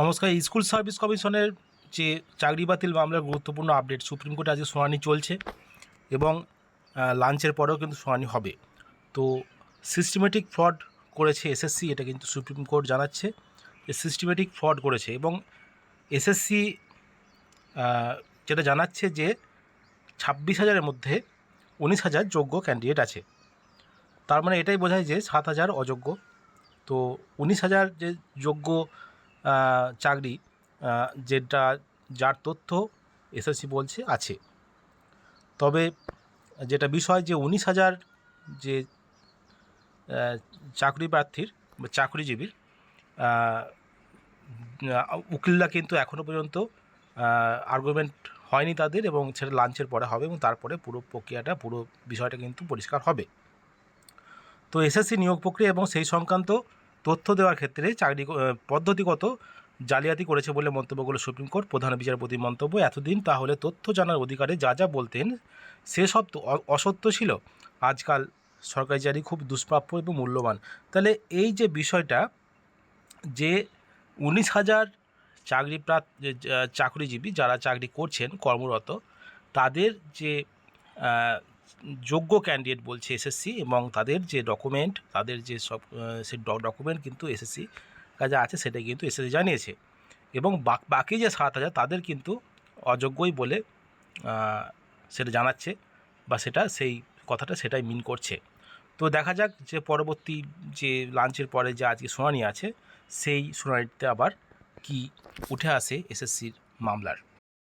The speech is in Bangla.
নমস্কার, স্কুল সার্ভিস কমিশনের যে চাকরি বাতিল মামলার গুরুত্বপূর্ণ আপডেট সুপ্রিম কোর্টে আজকে শুনানি চলছে এবং লাঞ্চের পরেও কিন্তু শুনানি হবে। তো সিস্টেমেটিক ফ্রড করেছে এসএসসি এটা কিন্তু সুপ্রিম কোর্ট জানাচ্ছে। যে সিস্টেমেটিক ফ্রড করেছে এবং এসএসসি যেটা জানাচ্ছে যে ছাব্বিশ হাজারের মধ্যে উনিশ হাজার যোগ্য ক্যান্ডিডেট আছে। তার মানে এটাই বোঝায় যে সাত হাজার অযোগ্য। তো উনিশ হাজার যে যোগ্য চাকরি যেটা যার তথ্য এসএসসি বলছে আছে। তবে যেটা বিষয় যে উনিশ হাজার যে চাকরি প্রার্থীর বা চাকরিজীবীর উকিলরা কিন্তু এখনও পর্যন্ত আর্গুমেন্ট হয়নি তাদের এবং সেটা লাঞ্চের পরে হবে এবং তারপরে পুরো প্রক্রিয়াটা, পুরো বিষয়টা কিন্তু পরিষ্কার হবে। তো এসএসসি নিয়োগ প্রক্রিয়া এবং সেই সংক্রান্ত তথ্য দেওয়ার ক্ষেত্রে চাকরি পদ্ধতিগত জালিয়াতি করেছে বলে মন্তব্য করল সুপ্রিম কোর্ট। প্রধান বিচারপতির মন্তব্য, এতদিন তাহলে তথ্য জানার অধিকারে যা যা বলতেন সেসব অসত্য ছিল। আজকাল সরকারি চাকরি খুব দুষ্প্রাপ্য এবং মূল্যবান। তাহলে এই যে বিষয়টা, যে উনিশ হাজার চাকরি চাকরিজীবী যারা চাকরি করছেন কর্মরত, তাদের যে যোগ্য ক্যান্ডিডেট বলছে এসএসসি এবং তাদের যে ডকুমেন্ট তাদের যে সব সে ডকুমেন্ট কিন্তু এসএসসি কাছে আছে, সেটা কিন্তু এসএসসি জানিয়েছে। এবং বাকি যে সাত হাজার, তাদের কিন্তু অযোগ্যই বলে সেটা জানাচ্ছে বা সেটা সেই কথাটা সেটাই মিন করছে। তো দেখা যাক যে পরবর্তী যে লাঞ্চের পরে যে আজকে শুনানি আছে, সেই শুনানিতে আবার কি উঠে আসে এসএসসির মামলার।